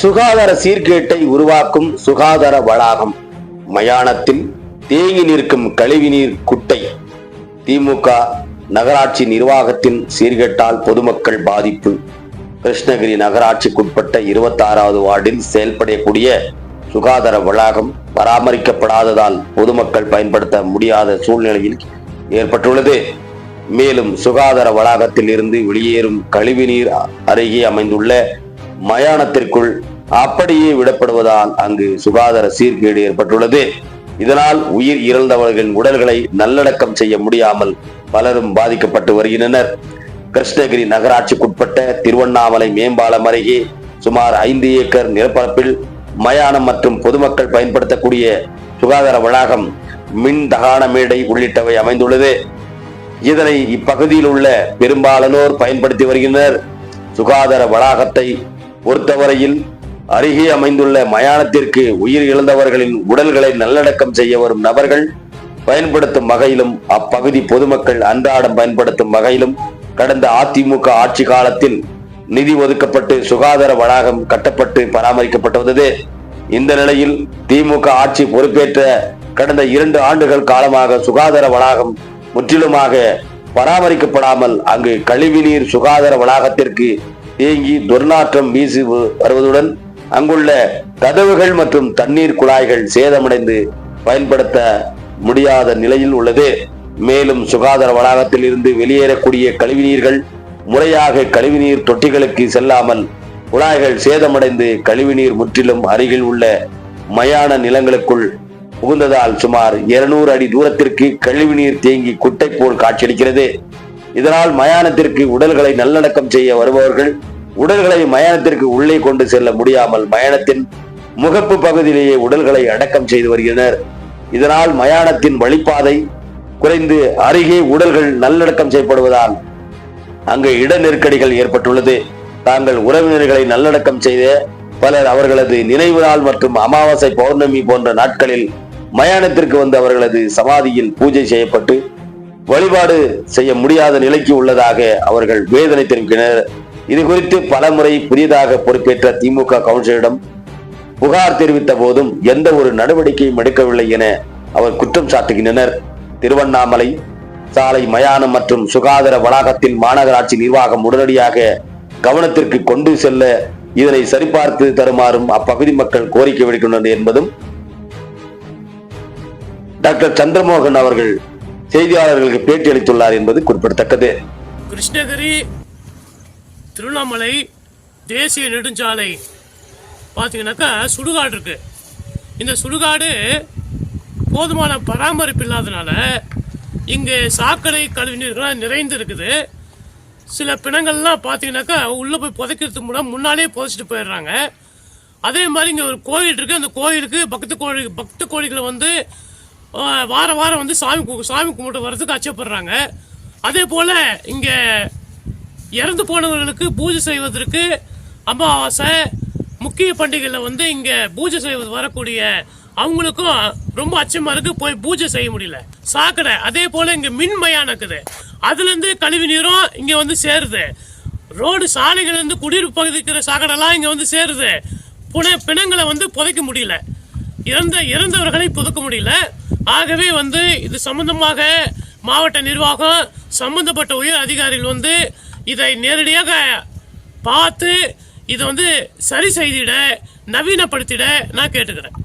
சுகாதார சீர்கேட்டை உருவாக்கும் சுகாதார வளாகம். மயானத்தில் தேங்கி நிற்கும் கழிவுநீர் குட்டை. திமுக நகராட்சி நிர்வாகத்தின் சீர்கேட்டால் பொதுமக்கள் பாதிப்பு. கிருஷ்ணகிரி நகராட்சிக்குட்பட்ட இருபத்தாறாவது வார்டில் செயல்படக்கூடிய சுகாதார வளாகம் பராமரிக்கப்படாததால் பொதுமக்கள் பயன்படுத்த முடியாத சூழ்நிலையில் ஏற்பட்டுள்ளது. மேலும் சுகாதார வளாகத்தில் இருந்து வெளியேறும் கழிவுநீர் அருகே அமைந்துள்ள மயானத்திற்குள் அப்படியே விடப்படுவதால் அங்கு சுகாதார சீர்கேடு ஏற்பட்டுள்ளது. இதனால் உயிர் இறந்தவர்களின் உடல்களை நல்லடக்கம் செய்ய முடியாமல் பலரும் பாதிக்கப்பட்டு வருகின்றனர். கிருஷ்ணகிரி நகராட்சிக்குட்பட்ட திருவண்ணாமலை மேம்பாலம் அருகே சுமார் ஐந்து ஏக்கர் நிலப்பரப்பில் மயானம் மற்றும் பொதுமக்கள் பயன்படுத்தக்கூடிய சுகாதார வளாகம் மின் தகான மேடை உள்ளிட்டவை அமைந்துள்ளது. இதனை இப்பகுதியில் உள்ள பெரும்பாலானோர் பயன்படுத்தி வருகின்றனர். சுகாதார வளாகத்தை பொறுத்தவரையில் அருகே அமைந்துள்ள மயானத்திற்கு உயிர் இழந்தவர்களின் உடல்களை நல்லடக்கம் செய்ய வரும் நபர்கள் பயன்படுத்தும் வகையிலும் அப்பகுதி பொதுமக்கள் அன்றாடம் பயன்படுத்தும் வகையிலும் கடந்த அதிமுக ஆட்சி காலத்தில் நிதி ஒதுக்கப்பட்டு சுகாதார வளாகம் கட்டப்பட்டு பராமரிக்கப்பட்டு வந்தது. இந்த நிலையில் திமுக ஆட்சி பொறுப்பேற்ற கடந்த இரண்டு ஆண்டுகள் காலமாக சுகாதார வளாகம் முற்றிலுமாக பராமரிக்கப்படாமல் அங்கு கழிவுநீர் சுகாதார வளாகத்திற்கு தேங்கி துர்நாற்றம் வீசி வருவதுடன் அங்குள்ள கதவுகள் மற்றும் தண்ணீர் குழாய்கள் சேதமடைந்து பயன்படுத்த முடியாத நிலையில் உள்ளது. மேலும் சுகாதார வளாகத்தில் இருந்து வெளியேறக்கூடிய கழிவுநீர்கள் முறையாக கழிவுநீர் தொட்டிகளுக்கு செல்லாமல் குழாய்கள் சேதமடைந்து கழிவுநீர் முற்றிலும் அருகில் உள்ள மயான நிலங்களுக்குள் புகுந்ததால் சுமார் 200 அடி தூரத்திற்கு கழிவுநீர் தேங்கி குட்டை போல் காட்சியளிக்கிறது. இதனால் மயானத்திற்கு உடல்களை நல்லடக்கம் செய்ய வருபவர்கள் உடல்களை மயானத்திற்கு உள்ளே கொண்டு செல்ல முடியாமல் மயானத்தின் முகப்பு பகுதியிலேயே உடல்களை அடக்கம் செய்து வருகின்றனர். இதனால் மயானத்தின் வழிப்பாதை குறைந்து அருகே உடல்கள் நல்லடக்கம் செய்யப்படுவதால் அங்கு இட நெருக்கடிகள் ஏற்பட்டுள்ளது. தாங்கள் உறவினர்களை நல்லடக்கம் செய்த பலர் அவர்களது நினைவு நாள் மற்றும் அமாவாசை பௌர்ணமி போன்ற நாட்களில் மயானத்திற்கு வந்து அவர்களது சமாதியில் பூஜை செய்யப்பட்டு வழிபாடு செய்ய முடியாத நிலைக்கு உள்ளதாக அவர்கள் வேதனை தெரிவிக்கினர் இது குறித்து பலமுறை புதிதாக பொறுப்பேற்ற திமுக கவுன்சிலரிடம் புகார் தெரிவித்த போதும் எந்த ஒரு நடவடிக்கையும் எடுக்கவில்லை என அவர் குற்றம் சாட்டுகின்றனர். திருவண்ணாமலை சாலை மயானம் மற்றும் சுகாதார வளாகத்தின் மாநகராட்சி நிர்வாகம் உடனடியாக கவனத்திற்கு கொண்டு செல்ல இதனை சரிபார்த்து தருமாறும் அப்பகுதி மக்கள் கோரிக்கை விடுக்கின்றனர் என்பதும் டாக்டர் சந்திரமோகன் அவர்கள் செய்தியாளர்களுக்கு பேட்டி அளித்துள்ளார் என்பது குறிப்பிடத்தக்கது. கிருஷ்ணகிரி திருவண்ணாமலை தேசிய நெடுஞ்சாலை. பார்த்தீங்கன்னாக்கா சுடுகாடு இருக்கு. இந்த சுடுகாடு போதுமான பராமரிப்பு இல்லாதனால இங்கே சாக்கடை கழிவுநீர்கள்லாம் நிறைந்து இருக்குது. சில பிணங்கள்லாம் பார்த்தீங்கன்னாக்கா உள்ளே போய் புதைக்கிறதுக்கு முன்னாடி முன்னாலே புதைச்சிட்டு போயிடுறாங்க. அதே மாதிரி இங்கே ஒரு கோயில் இருக்குது அந்த கோயிலுக்கு பக்த கோழி பக்த கோழிகளை வந்து வார வாரம் வந்து சாமி சாமி கும்பிட்டு வர்றதுக்கு அச்சப்படுறாங்க. அதே போல் இங்கே இறந்து போனவர்களுக்கு பூஜை செய்வதற்கு அமாவாசை முக்கிய பண்டிகையில் வந்து இங்கே பூஜை செய்வது வரக்கூடிய அவங்களுக்கும் ரொம்ப அச்சமாக இருக்குது போய் பூஜை செய்ய முடியல. சாக்கடை அதே போல் இங்கே மின்மயானம் இருக்குது. அதுலேருந்து கழிவு நீரும் இங்கே வந்து சேருது. ரோடு சாலைகள்லேருந்து குடியிருப்பு பகுதிக்கு இருக்கிற சாக்கடைலாம் இங்கே வந்து சேருது. புன பிணங்களை வந்து புதைக்க முடியல. இறந்த இறந்தவர்களை புதைக்க முடியல. ஆகவே வந்து இது சம்பந்தமாக மாவட்ட நிர்வாகம் சம்பந்தப்பட்ட உயர் அதிகாரிகள் வந்து இதை நேரடியாக பார்த்து இதை வந்து சரி செய்திட நவீனப்படுத்திட நான் கேட்டுக்கிறேன்.